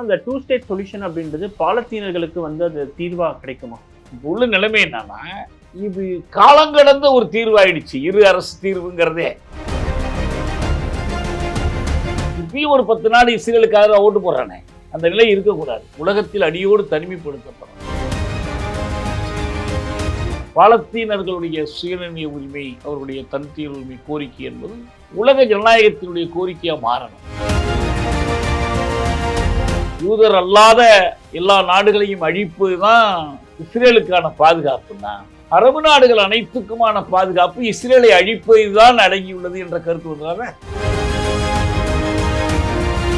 அந்த two state solution அப்படின்றது பாலத்தீனர்களுக்கு வந்து அது தீர்வா கிடைக்குமா? உள்ள நிலைமை என்னன்னா இது காலங்கடந்த ஒரு தீர்வாயிடுச்சு. இரு அரசு தீர்வுங்கிறதே. இப்பயும் ஒரு பத்து நாடு இஸ்ரேலுக்காக ஓட்டு போறானே அந்த நிலை இருக்கக்கூடாது. உலகத்தில் அடியோடு தனிமைப்படுத்தப்படும். பாலத்தீனர்களுடைய சுயநிர்ணய உரிமை அவர்களுடைய தனித்தீர் உரிமை கோரிக்கை என்பது உலக ஜனநாயகத்தினுடைய கோரிக்கையா மாறணும். யூதர் அல்லாத எல்லா நாடுகளையும் அழிப்பு தான் இஸ்ரேலுக்கான பாதுகாப்புன்னா அரபு நாடுகள் அனைத்துக்குமான பாதுகாப்பு இஸ்ரேலை அழிப்பதுதான் அடங்கியுள்ளது என்ற கருத்து வந்ததால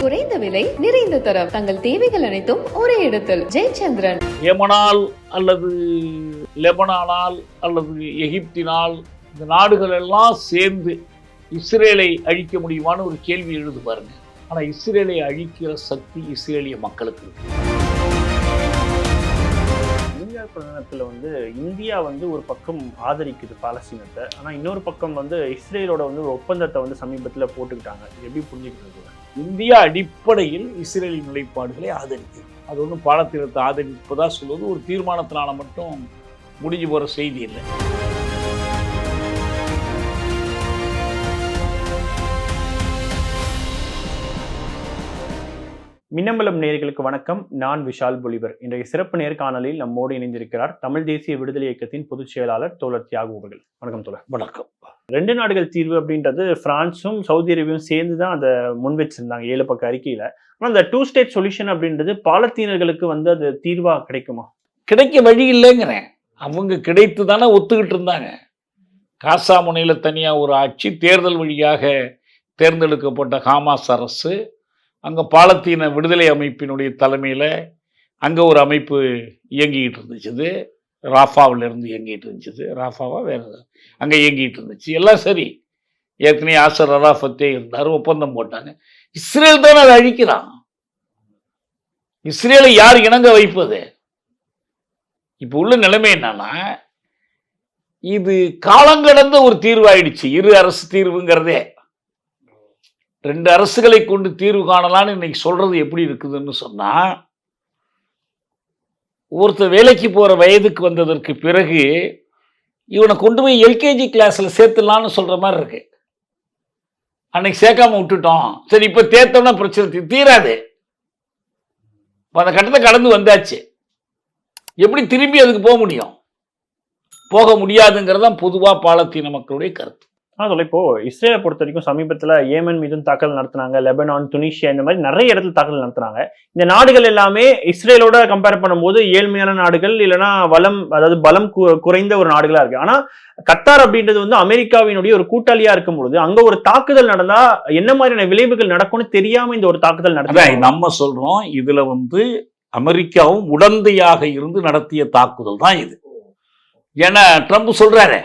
குறைந்த விலை நிறைந்த தரம். தங்கள் தேவைகள் அனைத்தும் ஒரே இடத்தில். ஜெயச்சந்திரன். யமனால் அல்லது லெபனானால் அல்லது எகிப்தினால் இந்த நாடுகள் எல்லாம் சேர்ந்து இஸ்ரேலை அழிக்க முடியுமான்னு ஒரு கேள்வி எழுது பாருங்க. ஆனா இஸ்ரேலை அழிக்கிற சக்தி இஸ்ரேலிய மக்களுக்கு. இந்தியா பிரதமத்தில் வந்து இந்தியா வந்து ஒரு பக்கம் ஆதரிக்குது பாலஸ்தீனத்தை ஆனா இன்னொரு பக்கம் வந்து இஸ்ரேலோட வந்து ஒரு ஒப்பந்தத்தை வந்து சமீபத்துல போட்டுக்கிட்டாங்க. எப்படி புரிஞ்சுக்கிறது இந்தியா அடிப்படையில் இஸ்ரேலின் நிலைப்பாடுகளை ஆதரிக்கிறது அது ஒன்றும் பாலத்தீனத்தை ஆதரிப்பதா சொல்வது ஒரு தீர்மானத்தினால மட்டும் முடிஞ்சு போற செய்தி இல்லை. மின்னம்பலம் நேயர்களுக்கு வணக்கம். நான் விஷால் பொலிவர். இன்றைய சிறப்பு நேர்காணலில் நம்மோடு இணைந்திருக்கிறார் தமிழ் தேசிய விடுதலை இயக்கத்தின் பொதுச் செயலாளர் தோழர் தியாகு அவர்கள். வணக்கம் தோழர். வணக்கம். ரெண்டு நாடுகள் தீர்வு அப்படின்றது பிரான்சும் சவுதி அரேபியாவும் சேர்ந்து தான் அதை முன் வச்சிருந்தாங்க ஏழு பக்க அறிக்கையில. ஆனா அந்த டூ ஸ்டேட் சொல்யூஷன் அப்படின்றது பாலத்தீனர்களுக்கு வந்து அது தீர்வா கிடைக்குமா? கிடைக்க வழி இல்லைங்கிறேன். அவங்க கிடைத்து தானே ஒத்துக்கிட்டு இருந்தாங்க. காசா முனையில் தனியாக ஒரு ஆட்சி தேர்தல் வழியாக தேர்ந்தெடுக்கப்பட்ட ஹமாஸ் அரசு அங்கே பாலத்தீன விடுதலை அமைப்பினுடைய தலைமையில் அங்கே ஒரு அமைப்பு இயங்கிக்கிட்டு இருந்துச்சு. ராஃபாவில் இருந்து இயங்கிட்டு இருந்துச்சு. ராஃபாவாக வேற அங்கே இயங்கிட்டு இருந்துச்சு. எல்லாம் சரி. ஏற்கனவே ஆசர் அராஃபத்தே இருந்தார் ஒப்பந்தம் போட்டாங்க. இஸ்ரேல் தான் அதை அழிக்கிறான். இஸ்ரேலை யார் இணங்க வைப்பது? இப்போ உள்ள நிலைமை என்னன்னா இது காலங்கடந்த ஒரு தீர்வாயிடுச்சு. இரு அரசு தீர்வுங்கிறதே. ரெண்டு அரசுகளை கொண்டு தீர்வு காணலாம்னு இன்னைக்கு சொல்றது எப்படி இருக்குதுன்னு சொன்னா ஒருத்தர் வேலைக்கு போற வயதுக்கு வந்ததற்கு பிறகு இவனை கொண்டு போய் எல்கேஜி கிளாஸ்ல சேர்த்துலான்னு சொல்ற மாதிரி இருக்கு. அன்னைக்கு சேர்க்காம விட்டுட்டோம். சரி இப்ப தேர்த்தோம்னா பிரச்சனை தீராது. அந்த கட்டத்தை கடந்து வந்தாச்சு. எப்படி திரும்பி அதுக்கு போக முடியும்? போக முடியாதுங்கிறது தான் பொதுவாக பாலத்தீன மக்களுடைய கருத்து. ஆனால் இப்போ இஸ்ரேலை பொறுத்த வரைக்கும் சமீபத்துல ஏமன் மீதும் தாக்குதல் நடத்துனாங்க லெபனான் துனிஷியா இந்த மாதிரி நிறைய இடத்துல தாக்குதல் நடத்துனாங்க. இந்த நாடுகள் எல்லாமே இஸ்ரேலோட கம்பேர் பண்ணும்போது ஏழ்மையான நாடுகள் இல்லைன்னா வளம் அதாவது பலம் குறைந்த ஒரு நாடுகளா இருக்கு. ஆனா கத்தார் அப்படின்றது வந்து அமெரிக்காவினுடைய ஒரு கூட்டாளியா இருக்கும் பொழுது அங்க ஒரு தாக்குதல் நடந்தா என்ன மாதிரியான விளைவுகள் நடக்கும்னு தெரியாம இந்த ஒரு தாக்குதல் நடந்த நம்ம சொல்றோம் இதுல வந்து அமெரிக்காவும் உடந்தையாக இருந்து நடத்திய தாக்குதல் தான் இது. ஏன்னா ட்ரம்ப் சொல்றாரு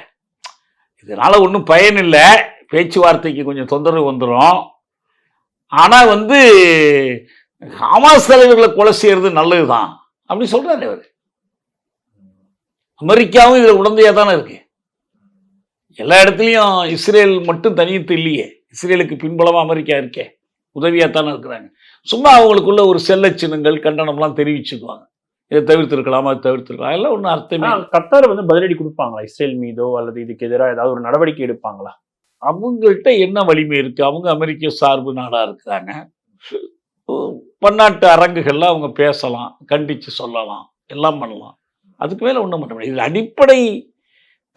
இதனால் ஒன்றும் பயன் இல்லை பேச்சுவார்த்தைக்கு கொஞ்சம் தொந்தரவு வந்துடும் ஆனால் வந்து ஹமாஸ் தலைவர்களை கொலை செய்கிறது நல்லது தான் அப்படி சொல்கிறார் அவர். அமெரிக்காவும் இதில் உடந்தையாக தானே இருக்கு. எல்லா இடத்துலையும் இஸ்ரேல் மட்டும் தனித்து இல்லையே. இஸ்ரேலுக்கு பின்புலமாக அமெரிக்கா இருக்கே. உதவியாக தானே இருக்கிறாங்க. சும்மா அவங்களுக்குள்ள ஒரு செல்ல சின்னங்கள் கண்டனம்லாம் தெரிவிச்சுக்குவாங்க. இதை தவிர்த்திருக்கலாம் தவிர்த்திருக்கலாம். எல்லாம் ஒன்றும் அர்த்தமே. கத்தார் வந்து பதிலடி கொடுப்பாங்களா? இஸ்ரேல் மீதோ அல்லது இதுக்கு எதிராக ஏதாவது ஒரு நடவடிக்கை எடுப்பாங்களா? அவங்கள்ட்ட என்ன வலிமை இருக்கு? அவங்க அமெரிக்க சார்பு நாடா இருக்கிறாங்க பன்னாட்டு அரங்குகள்ல அவங்க பேசலாம் கண்டிச்சு சொல்லலாம் எல்லாம் பண்ணலாம். அதுக்கு மேல ஒன்றும் பண்ண முடியாது. இது அடிப்படை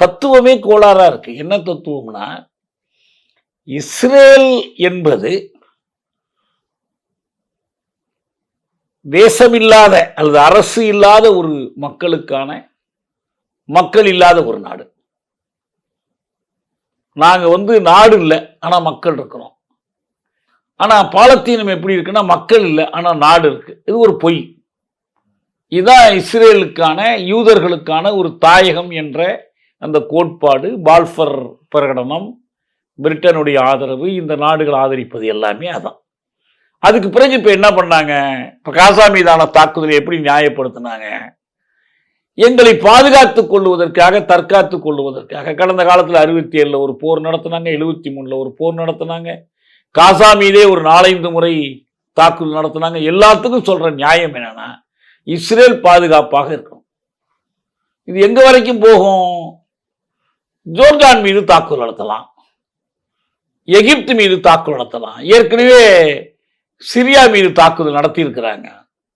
தத்துவமே கோளாறா இருக்கு. என்ன தத்துவம்னா இஸ்ரேல் என்பது தேசமில்லாத அல்லது அரசு இல்லாத ஒரு மக்களுக்கான மக்கள் இல்லாத ஒரு நாடு. நாங்கள் வந்து நாடு இல்லை ஆனால் மக்கள் இருக்கிறோம். ஆனால் பாலத்தீனம் எப்படி இருக்குன்னா மக்கள் இல்லை ஆனால் நாடு இருக்கு. இது ஒரு பொய். இதான் இஸ்ரேலுக்கான யூதர்களுக்கான ஒரு தாயகம் என்ற அந்த கோட்பாடு பால்ஃபர் பிரகடனம் பிரிட்டனுடைய ஆதரவு இந்த நாடுகள் ஆதரிப்பது எல்லாமே அதான். அதுக்கு பிறகு இப்ப என்ன பண்ணாங்க? இப்ப காசா மீதான தாக்குதலை எப்படி நியாயப்படுத்தினாங்க? எங்களை பாதுகாத்துக் கொள்வதற்காக தற்காத்துக் கொள்வதற்காக. கடந்த காலத்தில் அறுபத்தி ஏழில் ஒரு போர் நடத்தினாங்க எழுபத்தி மூணில் ஒரு போர் நடத்தினாங்க. காசா மீதே ஒரு நாலைந்து முறை தாக்குதல் நடத்துனாங்க. எல்லாத்துக்கும் சொல்ற நியாயம் என்னன்னா இஸ்ரேல் பாதுகாப்பாக இருக்கும் இது எங்க வரைக்கும் போகும்? ஜோர்டான் மீது தாக்குதல் நடத்தலாம். எகிப்து மீது தாக்குதல் நடத்தலாம். ஏற்கனவே சிரியா மீது தாக்குதல் நடத்தியிருக்கிறாங்க.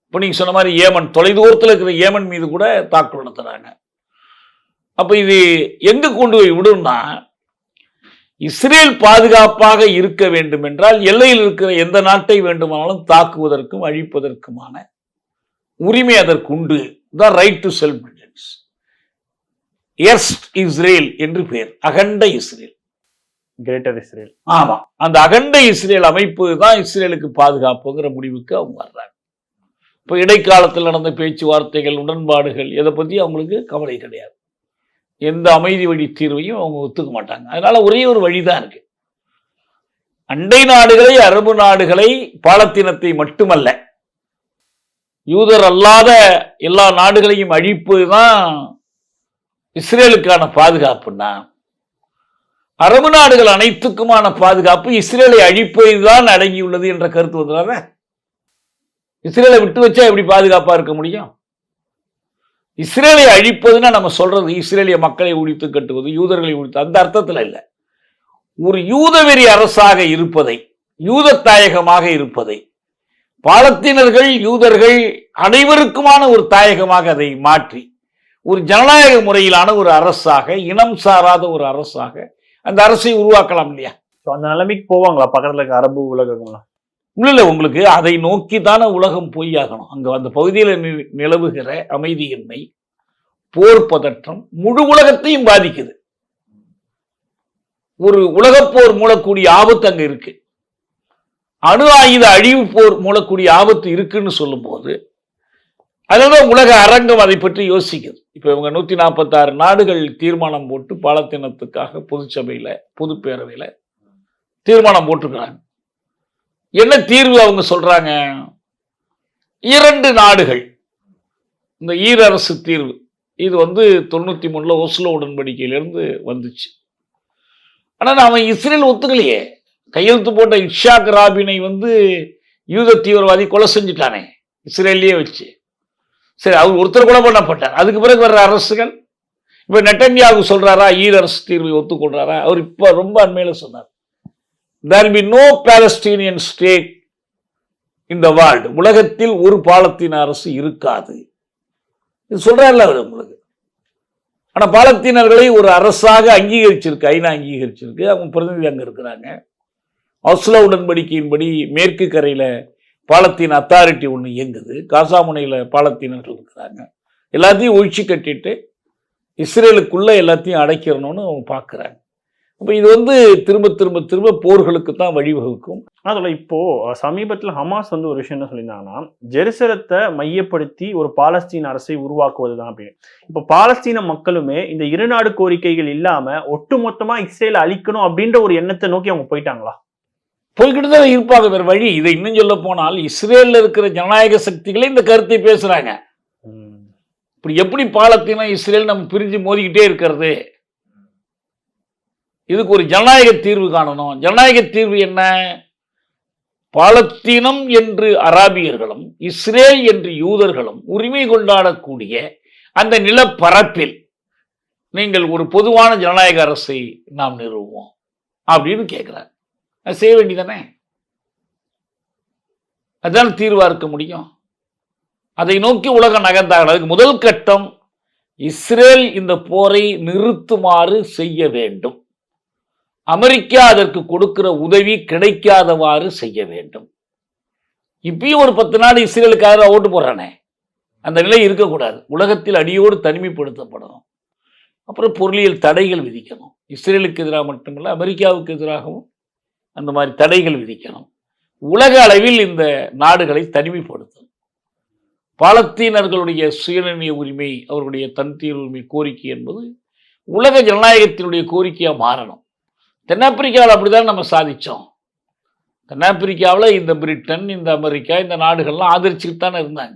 இப்போ நீங்கள் சொன்ன மாதிரி ஏமன் தொலைதூரத்தில் இருக்கிற ஏமன் மீது கூட தாக்குதல் நடத்துகிறாங்க அப்போ இது எங்கே கொண்டு போய் விடும்னா இஸ்ரேல் பாதுகாப்பாக இருக்க வேண்டும் என்றால் எல்லையில் இருக்கிற எந்த நாட்டை வேண்டுமானாலும் தாக்குவதற்கும் அழிப்பதற்குமான உரிமை அதற்கு உண்டு. தான் ரைட் டு செல்ஃப் டிஃபென்ஸ் எர்ஸ்ட் இஸ்ரேல் என்று பெயர் அகண்ட இஸ்ரேல் கிரேட்டர் இஸ்ரேல் ஆமா. அந்த அகண்ட இஸ்ரேல் அமைப்பு தான் இஸ்ரேலுக்கு பாதுகாப்புங்கிற முடிவுக்கு அவங்க வர்றாங்க. இப்போ இடைக்காலத்தில் நடந்த பேச்சுவார்த்தைகள் உடன்பாடுகள் இதை பற்றி அவங்களுக்கு கவலை கிடையாது. எந்த அமைதி வழி தீர்வையும் அவங்க ஒத்துக்க மாட்டாங்க. அதனால ஒரே ஒரு வழிதான் இருக்கு. அண்டை நாடுகளை அரபு நாடுகளை பாலத்தீனத்தை மட்டுமல்ல யூதர் அல்லாத எல்லா நாடுகளையும் அழிப்பு தான் இஸ்ரேலுக்கான பாதுகாப்புன்னா. அரபு நாடுகள் அனைத்துக்குமான பாதுகாப்பு இஸ்ரேலை அழிப்பதில் தான் அடங்கியுள்ளது என்ற கருத்து வந்துடாத இஸ்ரேலை விட்டு வச்சா எப்படி பாதுகாப்பா இருக்க முடியும்? இஸ்ரேலை அழிப்பதுன்னா நம்ம சொல்றது இஸ்ரேலிய மக்களை ஒழித்து கட்டுவது யூதர்களை ஒழித்து. அந்த அர்த்தத்தில் இல்லை. ஒரு யூதவெறி அரசாக இருப்பதை யூதத்தாயகமாக இருப்பதை பாலத்தினர்கள் யூதர்கள் அனைவருக்குமான ஒரு தாயகமாக அதை மாற்றி ஒரு ஜனநாயக முறையிலான ஒரு அரசாக இனம் சாராத ஒரு அரசாக அந்த அரசை உருவாக்கலாம் இல்லையா? ஸோ அந்த நிலைமைக்கு போவாங்களா? பக்கத்துல இருக்க அரபு உலகங்கள்லாம் இல்ல இல்ல உங்களுக்கு அதை நோக்கி தானே உலகம் பொய்யாகணும். அங்க அந்த பகுதியில் நிலவுகிற அமைதியின்மை போர் பதற்றம் முழு உலகத்தையும் பாதிக்குது. ஒரு உலகப்போர் மூலக்கூடிய ஆபத்து அங்க இருக்கு. அணு ஆயுத அழிவு போர் மூலக்கூடிய ஆபத்து இருக்குன்னு சொல்லும்போது அதனால உலக அரங்கம் அதை பற்றி யோசிக்குது. இப்போ இவங்க நூற்றி நாற்பத்தாறு நாடுகள் தீர்மானம் போட்டு பாலத்தினத்துக்காக பொதுச்சபையில பொதுப்பேரவையில தீர்மானம் போட்டிருக்கிறாங்க. என்ன தீர்வு அவங்க சொல்கிறாங்க இரண்டு நாடுகள். இந்த ஈரரசு தீர்வு. இது வந்து தொண்ணூற்றி மூணுல ஒஸ்லோ உடன்படிக்கையிலேருந்து வந்துச்சு. ஆனால் நாம இஸ்ரேல் ஒத்துக்கலையே. கையெழுத்து போட்ட இஷாக் ராபினை வந்து யூத தீவிரவாதி கொலை செஞ்சுட்டானே. இஸ்ரேல்லையே வச்சு. சரி அவர் ஒருத்தர் கூட பண்ணப்பட்டார் அதுக்கு பிறகு வர்ற அரசுகள் இப்போ நெட்டன்யாவுக்கு சொல்கிறாரா ஈர அரசு தீர்வை ஒத்துக்கொள்கிறாரா அவர் இப்போ ரொம்ப அண்மையில் சொன்னார். There be no Palestinian state இந்த வேர்ல்டு உலகத்தில் ஒரு பாலத்தீன அரசு இருக்காது. இது சொல்கிறார்ல அவர் உங்களுக்கு. ஆனால் பாலத்தீனர்களை ஒரு அரசாக அங்கீகரிச்சிருக்கு. ஐநா அங்கீகரிச்சிருக்கு. அவங்க பிரதிநிதி அங்கே இருக்கிறாங்க. ஆஸ்லோ உடன்படிக்கையின்படி மேற்கு கரையில் பாலத்தீன் அத்தாரிட்டி ஒன்று இயங்குது. காசாமுனையில் பாலத்தீனர்கள் இருக்கிறாங்க. எல்லாத்தையும் ஒழிச்சு கட்டிட்டு இஸ்ரேலுக்குள்ளே எல்லாத்தையும் அடைக்கிறணும்னு அவங்க பார்க்குறாங்க அப்போ இது வந்து திரும்ப திரும்ப திரும்ப போர்களுக்கு தான் வழிவகுக்கும். அதில் இப்போது சமீபத்தில் ஹமாஸ் வந்து ஒரு விஷயம் என்ன சொல்லியிருந்தாங்கன்னா ஜெருசலத்தை மையப்படுத்தி ஒரு பாலஸ்தீன அரசை உருவாக்குவது தான் அப்படின்னு. இப்போ பாலஸ்தீன மக்களுமே இந்த இரு நாடு கோரிக்கைகள் இல்லாமல் ஒட்டுமொத்தமாக இஸ்ரேலை அழிக்கணும் அப்படின்ற ஒரு எண்ணத்தை நோக்கி அவங்க போயிட்டாங்களா? போய்கிட்டு தான் இருப்பாங்க வேறு வழி. இதை இன்னும் சொல்ல போனால் இஸ்ரேல்ல இருக்கிற ஜனநாயக சக்திகளே இந்த கருத்தை பேசுறாங்க. இப்படி எப்படி பாலத்தீனம் இஸ்ரேல் நம்ம பிரிஞ்சு மோதிக்கிட்டே இருக்கிறது? இதுக்கு ஒரு ஜனநாயக தீர்வு காணணும். ஜனநாயக தீர்வு என்ன? பாலத்தீனம் என்று அராபியர்களும் இஸ்ரேல் என்று யூதர்களும் உரிமை கொண்டாடக்கூடிய அந்த நிலப்பரப்பில் நீங்கள் ஒரு பொதுவான ஜனநாயக அரசை நாம் நிறுவுவோம் அப்படின்னு கேட்குறாங்க அது செய்ய வேண்டியதானே அதான் தீர்வாக இருக்க முடியும். அதை நோக்கி உலகம் நகர்ந்தார்கள் அதுக்கு முதல் கட்டம் இஸ்ரேல் இந்த போரை நிறுத்துமாறு செய்ய வேண்டும். அமெரிக்கா அதற்கு கொடுக்கிற உதவி கிடைக்காதவாறு செய்ய வேண்டும். இப்பயும் ஒரு பத்து நாள் இஸ்ரேலுக்காக ஓட்டு போடுறானே. அந்த நிலை இருக்கக்கூடாது. உலகத்தில் அடியோடு தனிமைப்படுத்தப்படணும். அப்புறம் பொருளியல் தடைகள் விதிக்கணும். இஸ்ரேலுக்கு எதிராக மட்டுமல்ல அமெரிக்காவுக்கு எதிராகவும் அந்த மாதிரி தடைகள் விதிக்கணும். உலக அளவில் இந்த நாடுகளை தனிமைப்படுத்தணும். பாலத்தீனர்களுடைய சுயநிர்ணய உரிமை அவர்களுடைய தன்தீர் உரிமை கோரிக்கை என்பது உலக ஜனநாயகத்தினுடைய கோரிக்கையாக மாறணும். தென்னாப்பிரிக்காவில் அப்படிதான் நம்ம சாதித்தோம் தென்னாப்பிரிக்காவில் இந்த பிரிட்டன் இந்த அமெரிக்கா இந்த நாடுகள்லாம் ஆதரிச்சுக்கிட்டு தானே இருந்தாங்க.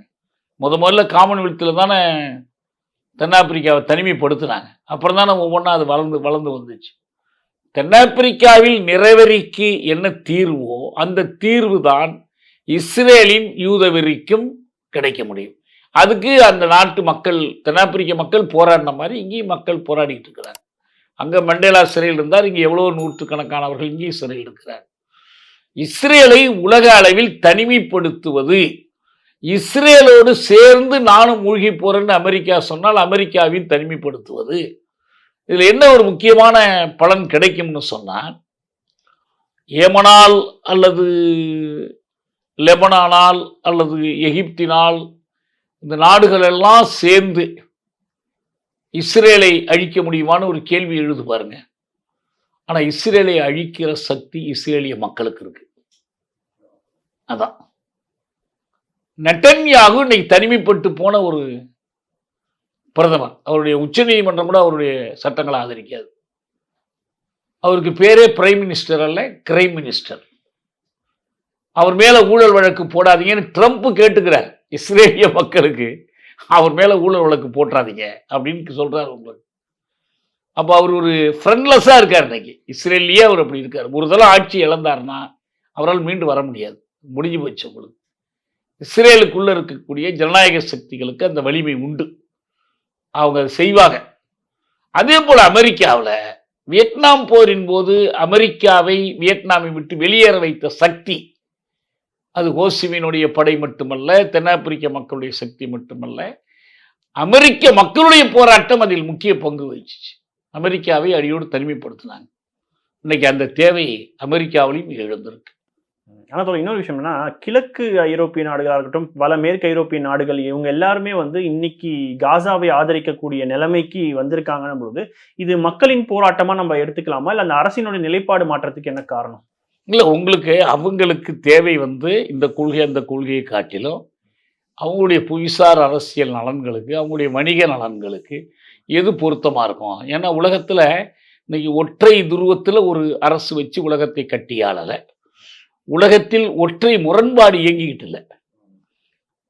முத முதல்ல காமன்வெல்த்தில் தானே தென்னாப்பிரிக்காவை தனிமைப்படுத்தினாங்க. அப்புறம் தானே ஒவ்வொன்றா அது வளர்ந்து வளர்ந்து வந்துச்சு. தென்னாப்பிரிக்காவில் நிறைவெறிக்கு என்ன தீர்வோ அந்த தீர்வு தான் இஸ்ரேலின் யூதவெறிக்கும் கிடைக்க முடியும். அதுக்கு அந்த நாட்டு மக்கள் தென்னாப்பிரிக்க மக்கள் போராடின மாதிரி இங்கேயும் மக்கள் போராடிட்டு இருக்கிறார் அங்கே மண்டேலா சிறையில் இருந்தார் இங்கே எவ்வளோ நூற்றுக்கணக்கானவர்கள் இங்கேயும் சிறையில் இருக்கிறார் இஸ்ரேலை உலக அளவில் தனிமைப்படுத்துவது இஸ்ரேலோடு சேர்ந்து நானும் மூழ்கி போகிறேன்னு அமெரிக்கா சொன்னால் அமெரிக்காவின் தனிமைப்படுத்துவது இதில் என்ன ஒரு முக்கியமான பலன் கிடைக்கும்னு சொன்னால் ஏமனால் அல்லது லெபனானால் அல்லது எகிப்தினால் இந்த நாடுகள் எல்லாம் சேர்ந்து இஸ்ரேலை அழிக்க முடியுமான்னு ஒரு கேள்வி எழுது பாருங்க. ஆனால் இஸ்ரேலை அழிக்கிற சக்தி இஸ்ரேலிய மக்களுக்கு இருக்கு. அதான். நெட்டன்யாகு இன்னைக்கு தனிமைப்பட்டு போன ஒரு பிரதமர். அவருடைய உச்சநீதிமன்றம் கூட அவருடைய சட்டங்களை ஆதரிக்காது. அவருக்கு பேரே பிரைம் மினிஸ்டர் அல்ல கிரைம் மினிஸ்டர் அவர் மேல ஊழல் வழக்கு போடாதீங்கன்னு ட்ரம்ப் கேட்டுக்கிறார். இஸ்ரேலிய மக்களுக்கு அவர் மேல ஊழல் வழக்கு போட்டுறாதீங்க அப்படின்னு சொல்றாரு உங்களுக்கு. அப்போ அவர் ஒரு ஃப்ரெண்ட்லெஸ்ஸாக இருக்கார் இன்னைக்கு. இஸ்ரேல்லையே அவர் அப்படி இருக்கார். ஒரு தடவை ஆட்சி இழந்தாருன்னா அவரால் மீண்டு வர முடியாது. முடிஞ்சு போச்சு உங்களுக்கு. இஸ்ரேலுக்குள்ளே இருக்கக்கூடிய ஜனநாயக சக்திகளுக்கு அந்த வலிமை உண்டு. அவங்க அதை செய்வாங்க. அதே போல் அமெரிக்காவில் வியட்நாம் போரின் போது அமெரிக்காவை வியட்நாமை விட்டு வெளியேற வைத்த சக்தி அது ஹோசிமினுடைய படை மட்டுமல்ல தென்னாப்பிரிக்க மக்களுடைய சக்தி மட்டுமல்ல அமெரிக்க மக்களுடைய போராட்டம் அதில் முக்கிய பங்கு வகிச்சிச்சு. அமெரிக்காவை அடியோடு தனிமைப்படுத்தினாங்க. இன்னைக்கு அந்த தேவை அமெரிக்காவிலையும் எழுந்திருக்கு ஆனால் தோழர் இன்னொரு விஷயம் என்னன்னா கிழக்கு ஐரோப்பிய நாடுகளாக இருக்கட்டும் பல மேற்கு ஐரோப்பிய நாடுகள் இவங்க எல்லாருமே வந்து இன்னைக்கு காசாவை ஆதரிக்கக்கூடிய நிலைமைக்கு வந்திருக்காங்கன்னும் பொழுது இது மக்களின் போராட்டமா நம்ம எடுத்துக்கலாமா? இல்லை அந்த அரசினுடைய நிலைப்பாடு மாற்றத்துக்கு என்ன காரணம்? இல்லை உங்களுக்கு அவங்களுக்கு தேவை வந்து இந்த கொள்கை அந்த கொள்கையை காட்டிலும் அவங்களுடைய புவிசார் அரசியல் நலன்களுக்கு அவங்களுடைய வணிக நலன்களுக்கு எது பொருத்தமாக இருக்கும்? ஏன்னா உலகத்தில் இன்னைக்கு ஒற்றை துருவத்தில் ஒரு அரசு வச்சு உலகத்தை கட்டியாளலை உலகத்தில் ஒற்றை முரண்பாடு இயங்கிக்கிட்டு இல்லை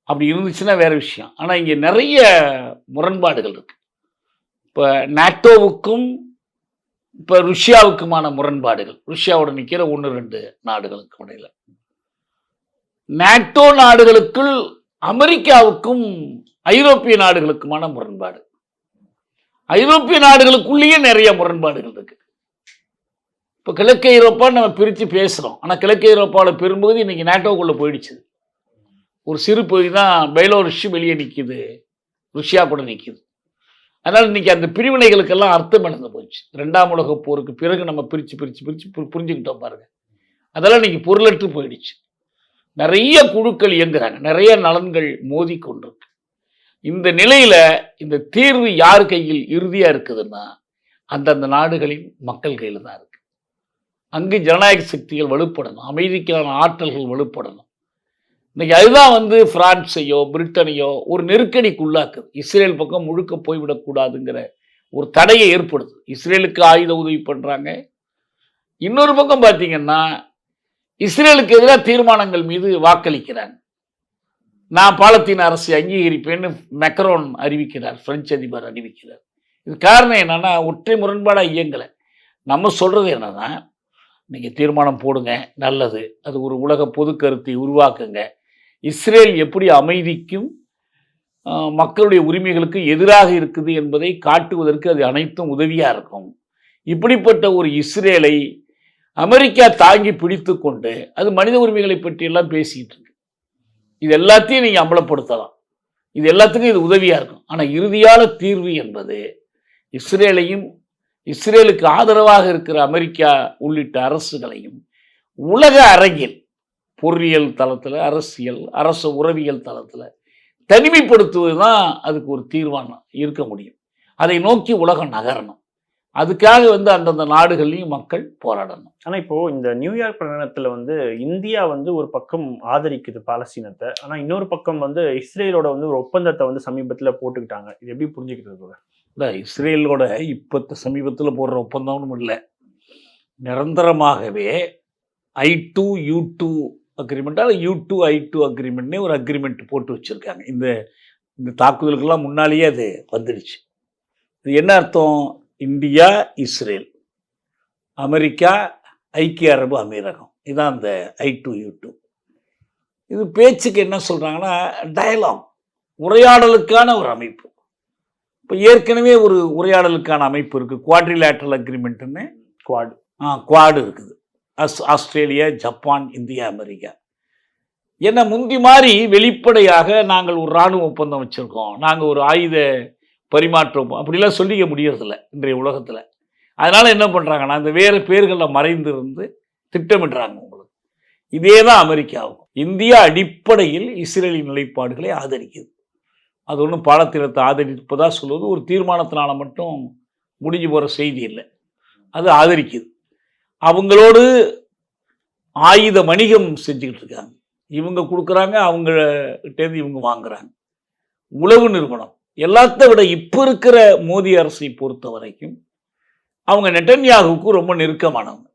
அப்படி இருந்துச்சுன்னா வேற விஷயம். ஆனால் இங்கே நிறைய முரண்பாடுகள் இருக்கு. இப்போ நாட்டோவுக்கும் இப்போ ருஷ்யாவுக்குமான முரண்பாடுகள். ருஷ்யாவோட நிற்கிற ஒன்று ரெண்டு நாடுகளுக்கு இடையில். நாட்டோ நாடுகளுக்குள் அமெரிக்காவுக்கும் ஐரோப்பிய நாடுகளுக்குமான முரண்பாடு. ஐரோப்பிய நாடுகளுக்குள்ளேயே நிறைய முரண்பாடுகள் இருக்குது இப்போ கிழக்கு ஐரோப்பா நம்ம பிரித்து பேசுகிறோம் ஆனால் கிழக்கு ஐரோப்பாவில் பெரும்பகுதி இன்றைக்கி நேட்டோக்குள்ளே போயிடுச்சு. ஒரு சிறு பகுதி தான் பைலோருஷ் வெளியே நிற்கிது ருஷ்யா கூட நிற்கிது அதனால் இன்னைக்கு அந்த பிரிவினைகளுக்கெல்லாம் அர்த்தம் இழந்து போச்சு. ரெண்டாம் உலக போருக்கு பிறகு நம்ம பிரித்து பிரித்து பிரித்து புரிஞ்சுக்கிட்டோம் பாருங்கள் அதெல்லாம் இன்னைக்கு பொருளற்று போயிடுச்சு. நிறைய குழுக்கள் இயங்குறாங்க. நிறைய நலன்கள் மோதி கொண்டிருக்கு. இந்த நிலையில் இந்த தீர்வு யார் கையில் இறுதியாக இருக்குதுன்னா அந்தந்த நாடுகளின் மக்கள் கையில் தான் இருக்குது அங்கு ஜனநாயக சக்திகள் வலுப்படணும் அமைதிக்கான ஆற்றல்கள் வலுப்படணும். இன்னைக்கு அதுதான் வந்து பிரான்ஸையோ பிரிட்டனையோ ஒரு நெருக்கடிக்கு உள்ளாக்குது. இஸ்ரேல் பக்கம் முழுக்க போய்விடக்கூடாதுங்கிற ஒரு தடையை ஏற்படுது இஸ்ரேலுக்கு ஆயுத உதவி பண்ணுறாங்க இன்னொரு பக்கம் பார்த்தீங்கன்னா இஸ்ரேலுக்கு எதிராக தீர்மானங்கள் மீது வாக்களிக்கிறாங்க. நான் பாலத்தீன அரசை அங்கீகரிப்பேன்னு மெக்ரோன் அறிவிக்கிறார் பிரெஞ்சு அதிபர் அறிவிக்கிறார். இது காரணம் என்னன்னா ஒற்றை முரண்பாடாக இயங்கலை. நம்ம சொல்றது என்னன்னா நீங்கள் தீர்மானம் போடுங்க நல்லது. அது ஒரு உலக பொது கருத்தை உருவாக்குங்க. இஸ்ரேல் எப்படி அமைதிக்கும் மக்களுடைய உரிமைகளுக்கு எதிராக இருக்குது என்பதை காட்டுவதற்கு அது அனைத்தும் உதவியாக இருக்கும். இப்படிப்பட்ட ஒரு இஸ்ரேலை அமெரிக்கா தாங்கி பிடித்து கொண்டு அது மனித உரிமைகளை பற்றியெல்லாம் பேசிக்கிட்டு இருக்கு. இது எல்லாத்தையும் நீங்கள் அம்பலப்படுத்தலாம். இது எல்லாத்துக்கும் இது உதவியாக இருக்கும். ஆனால் இறுதியான தீர்வு என்பது இஸ்ரேலையும் இஸ்ரேலுக்கு ஆதரவாக இருக்கிற அமெரிக்கா உள்ளிட்ட அரசுகளையும் உலக அரங்கில் பொறியியல் தளத்தில் அரசியல் அரசு உறவியல் தளத்தில் தனிமைப்படுத்துவது தான் அதுக்கு ஒரு தீர்வான இருக்க முடியும். அதை நோக்கி உலகம் நகரணும். அதுக்காக வந்து அந்தந்த நாடுகள்லையும் மக்கள் போராடணும். ஆனால் இப்போது இந்த நியூயார்க் பிரகடனத்தில் வந்து இந்தியா வந்து ஒரு பக்கம் ஆதரிக்குது பாலஸ்தீனத்தை ஆனால் இன்னொரு பக்கம் வந்து இஸ்ரேலோட வந்து ஒரு ஒப்பந்தத்தை வந்து சமீபத்தில் போட்டுக்கிட்டாங்க. இது எப்படி புரிஞ்சுக்கிறது இந்த இல்லை இஸ்ரேலோட இப்போ சமீபத்தில் போடுற ஒப்பந்தம்னு இல்லை. நிரந்தரமாகவே ஐ டூ யூ டூ அக்ரிமெண்ட்டால் யூ டூ ஐ டூ அக்ரிமெண்ட்னே ஒரு அக்ரிமெண்ட் போட்டு வச்சுருக்காங்க. இந்த இந்த தாக்குதலுக்கெல்லாம் முன்னாலேயே அது வந்துடுச்சு. இது என்ன அர்த்தம்? India Israel. அமெரிக்கா ஐக்கிய அரபு அமீரகம். இதுதான் அந்த ஐ டூ யூ டூ இது பேச்சுக்கு என்ன சொல்கிறாங்கன்னா டயலாக் உரையாடலுக்கான ஒரு அமைப்பு. இப்போ ஏற்கனவே ஒரு உரையாடலுக்கான அமைப்பு இருக்கு. குவாட்ரிலேட்ரல் அக்ரிமெண்ட்னு குவாட் குவாடு இருக்குது. As Australia Japan India America. என்ன முந்தி மாதிரி வெளிப்படையாக நாங்கள் ஒரு இராணுவ ஒப்பந்தம் வச்சுருக்கோம். நாங்கள் ஒரு ஆயுத பரிமாற்ற ஒப்பந்தம் அப்படிலாம் சொல்லிக்க முடியறதில்ல இன்றைய உலகத்தில். அதனால் என்ன பண்ணுறாங்கன்னா அந்த வேறு பேர்களில் மறைந்து இருந்து திட்டமிடுறாங்க உங்களுக்கு. இதே தான் அமெரிக்காவும் இந்தியா அடிப்படையில் இஸ்ரேலின் நிலைப்பாடுகளை ஆதரிக்குது. அது ஒன்றும் பாலத்திரத்தை ஆதரிப்பதாக சொல்வது ஒரு தீர்மானத்தினால மட்டும் முடிஞ்சு போகிற செய்தி இல்லை. அது ஆதரிக்குது. அவங்களோடு ஆயுத வணிகம் செஞ்சுக்கிட்டு இருக்காங்க. இவங்க கொடுக்குறாங்க அவங்ககிட்டேருந்து இவங்க வாங்குறாங்க. உளவு நிறுவனம். எல்லாத்த விட இப்போ இருக்கிற மோடி அரசை பொறுத்த வரைக்கும் அவங்க நெட்டன்யாகுவுக்கு ரொம்ப நெருக்கமானவங்க.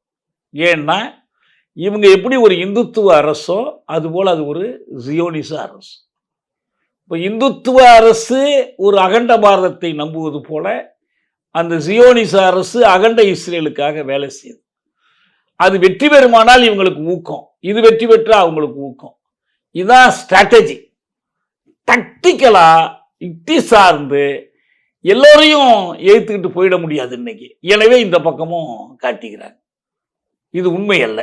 ஏன்னா இவங்க எப்படி ஒரு இந்துத்துவ அரசோ அதுபோல் அது ஒரு ஜியோனிச அரசு. இப்போ இந்துத்துவ அரசு ஒரு அகண்ட பாரதத்தை நம்புவது போல அந்த ஜியோனிச அரசு அகண்ட இஸ்ரேலுக்காக வேலை செய்யுது. அது வெற்றி பெறுமானால் இவங்களுக்கு ஊக்கம். இது வெற்றி பெற்றால் அவங்களுக்கு ஊக்கம். இதுதான் ஸ்ட்ராட்டஜி டக்டிக்கலாக யுக்தி சார்ந்து எல்லோரையும் ஏற்றுக்கிட்டு போயிட முடியாது இன்னைக்கு. எனவே இந்த பக்கமும் காட்டிக்கிறாங்க. இது உண்மை அல்ல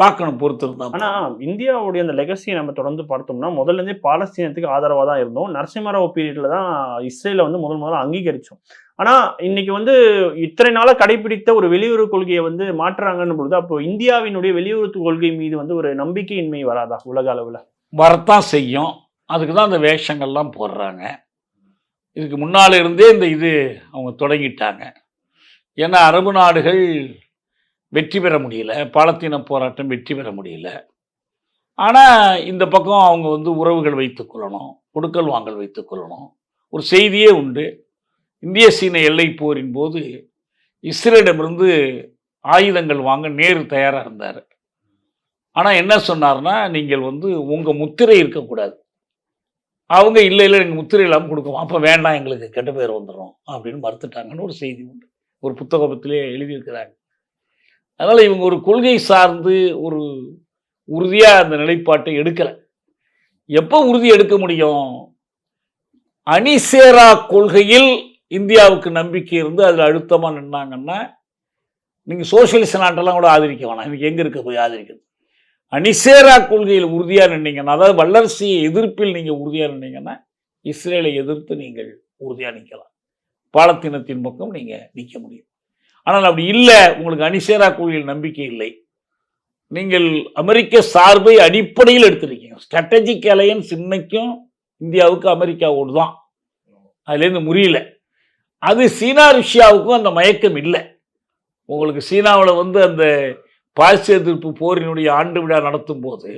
பார்க்கணும் பொறுத்து இருந்தா ஆனா இந்தியாவுடைய அந்த லெகசியை நம்ம தொடர்ந்து பார்த்தோம்னா முதல்ல இருந்தே பாலஸ்தீனத்துக்கு ஆதரவா தான் இருந்தோம். நரசிம்மராவ் பீரியட்ல தான் இஸ்ரேல வந்து முதல் முதல்ல அங்கீகரிச்சோம். ஆனா இன்னைக்கு வந்து இத்தனை நாளா கடைபிடித்த ஒரு வெளியுறவு கொள்கையை வந்து மாற்றுறாங்கன்னு பொழுது அப்போ இந்தியாவினுடைய வெளியுறவு கொள்கை மீது வந்து ஒரு நம்பிக்கையின்மை வராதா உலக அளவுல? வரத்தான் செய்யும். அதுக்கு தான் அந்த வேஷங்கள்லாம் போடுறாங்க. இதுக்கு முன்னால் இருந்தே இந்த இது அவங்க தொடங்கிட்டாங்க. ஏன்னா அரபு நாடுகள் வெற்றி பெற முடியல. பாலத்தீன போராட்டம் வெற்றி பெற முடியல. ஆனால் இந்த பக்கம் அவங்க வந்து உறவுகள் வைத்துக்கொள்ளணும் கொடுக்கல் வாங்கல் வைத்துக்கொள்ளணும் ஒரு செய்தியே உண்டு. இந்திய சீன எல்லை போரின் போது இஸ்ரேலிடமிருந்து ஆயுதங்கள் வாங்க நேரு தயாராக இருந்தார். ஆனால் என்ன சொன்னார்னா நீங்கள் வந்து உங்கள் முத்திரை இருக்கக்கூடாது. அவங்க இல்லை இல்லை எங்கள் முத்திரை இல்லாமல் கொடுக்குவோம் அப்போ வேண்டாம் எங்களுக்கு கெட்ட பேர் வந்துடும் அப்படின்னு மறுத்துட்டாங்கன்னு ஒரு செய்தி உண்டு. ஒரு புத்தகத்திலே எழுதியிருக்கிறாங்க. அதனால் இவங்க ஒரு கொள்கை சார்ந்து ஒரு உறுதியாக அந்த நிலைப்பாட்டை எடுக்கலை. எப்போ உறுதி எடுக்க முடியும்? அணிசேரா கொள்கையில் இந்தியாவுக்கு நம்பிக்கை இருந்து அதில் அழுத்தமாக நின்னாங்கன்னா நீங்கள் சோசியலிச நாட்டெல்லாம் கூட ஆதரிக்க வேணாம். இன்றைக்கி எங்கே இருக்க போய் ஆதரிக்கிறது? அணிசேரா கொள்கையில் உறுதியாக நின்னீங்கன்னா அதாவது வல்லரசியை எதிர்ப்பில் நீங்கள் உறுதியாக நின்னீங்கன்னா இஸ்ரேலை எதிர்த்து நீங்கள் உறுதியாக நிற்கலாம் பாலத்தீனத்தின் பக்கம் நீங்கள் நிற்க முடியும். ஆனால் அப்படி இல்லை. உங்களுக்கு அணிசேரா கொள்கையில் நம்பிக்கை இல்லை. நீங்கள் அமெரிக்க சார்பை அடிப்படையில் எடுத்திருக்கீங்க. ஸ்ட்ராட்டஜிக் அலையன்ஸ் இன்னைக்கும் இந்தியாவுக்கு அமெரிக்காவோடு தான். அதுலேருந்து முறியல. அது சீனா ரஷ்யாவுக்கும் அந்த மயக்கம் இல்லை. உங்களுக்கு சீனாவில் வந்து அந்த பாரிசு எதிர்ப்பு போரினுடைய ஆண்டு விழா நடத்தும் போது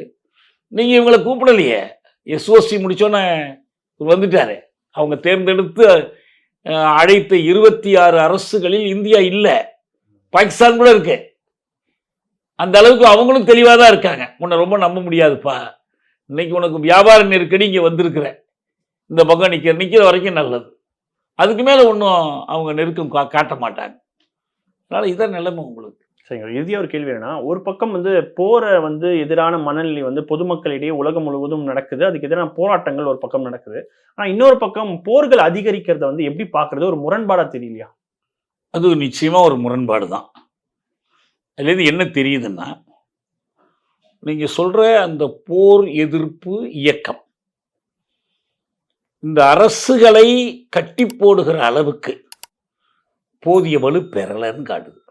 நீங்கள் இவங்களை கூப்பிடலையே? எஸ்ஓசி முடிச்சோன்னே வந்துட்டாரு. அவங்க தேர்ந்தெடுத்து அழைத்த இருபத்தி ஆறு அரசுகளில் இந்தியா இல்லை. பாகிஸ்தான் கூட இருக்கு. அந்த அளவுக்கு அவங்களும் தெளிவாக தான் இருக்காங்க. உன்னை ரொம்ப நம்ப முடியாதுப்பா. இன்னைக்கு உனக்கு வியாபார நெருக்கடி இங்கே வந்திருக்கிற. இந்த பக்கம் நிற்கிற நிற்கிற வரைக்கும் நல்லது. அதுக்கு மேலே ஒன்றும் அவங்க நெருக்கம் கா காட்ட மாட்டாங்க. அதனால் இதான் நிலைமை உங்களுக்கு. சரிங்க. இறுதியாக ஒரு கேள்வி என்னன்னா ஒரு பக்கம் வந்து போரை வந்து எதிரான மனநிலை வந்து பொதுமக்களிடையே உலகம் முழுவதும் நடக்குது. அதுக்கு எதிரான போராட்டங்கள் ஒரு பக்கம் நடக்குது. ஆனால் இன்னொரு பக்கம் போர்கள் அதிகரிக்கிறத வந்து எப்படி பார்க்கறது? ஒரு முரண்பாடாக தெரியலையா? அது நிச்சயமாக ஒரு முரண்பாடு தான். அதுலேருந்து என்ன தெரியுதுன்னா நீங்கள் சொல்கிற அந்த போர் எதிர்ப்பு இயக்கம் இந்த அரசுகளை கட்டி போடுகிற அளவுக்கு போதிய வலு பெறலைன்னு காட்டுது.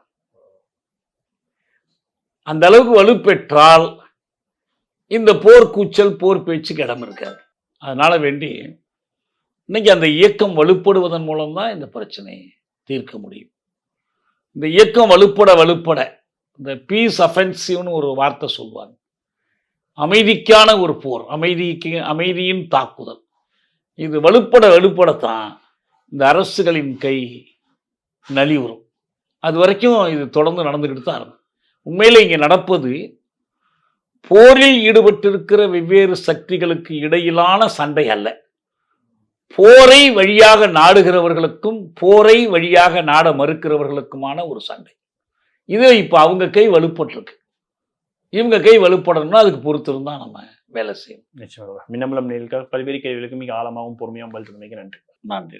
அந்த அளவுக்கு வலுப்பெற்றால் இந்த போர் கூச்சல் போர் பேச்சுக்கு இடம் இருக்காது. அதனால வேண்டி இன்னைக்கு அந்த இயக்கம் வலுப்படுவதன் மூலம்தான் இந்த பிரச்சனையை தீர்க்க முடியும். இந்த இயக்கம் வலுப்பட வலுப்பட இந்த பீஸ் அஃபென்சிவ்னு ஒரு வார்த்தை சொல்லுவாங்க அமைதிக்கான ஒரு போர் அமைதிக்கு அமைதியின் தாக்குதல். இது வலுப்பட வலுப்படத்தான் இந்த அரசுகளின் கை நலிவுறும். அது வரைக்கும் இது தொடர்ந்து நடந்துக்கிட்டு தான் இருக்கும். உண்மையில் இங்கே நடப்பது போரில் ஈடுபட்டிருக்கிற வெவ்வேறு சக்திகளுக்கு இடையிலான சண்டை அல்ல. போரை வழியாக நாடுகிறவர்களுக்கும் போரை வழியாக நாட மறுக்கிறவர்களுக்குமான ஒரு சண்டை. இது இப்போ அவங்க கை வலுப்பட்டிருக்கு. இவங்க கை வலுப்படணும்னா அதுக்கு பொறுத்திருந்தா நம்ம வேலை செய்யும் நிச்சயமாக. மின்னம்பலம் நேர்களுக்காக பல்வேறு கேள்விகளுக்கு மிக ஆழமாகவும் பொறுமையாகவும் பதில் தந்தமைக்கு நன்றி. நன்றி.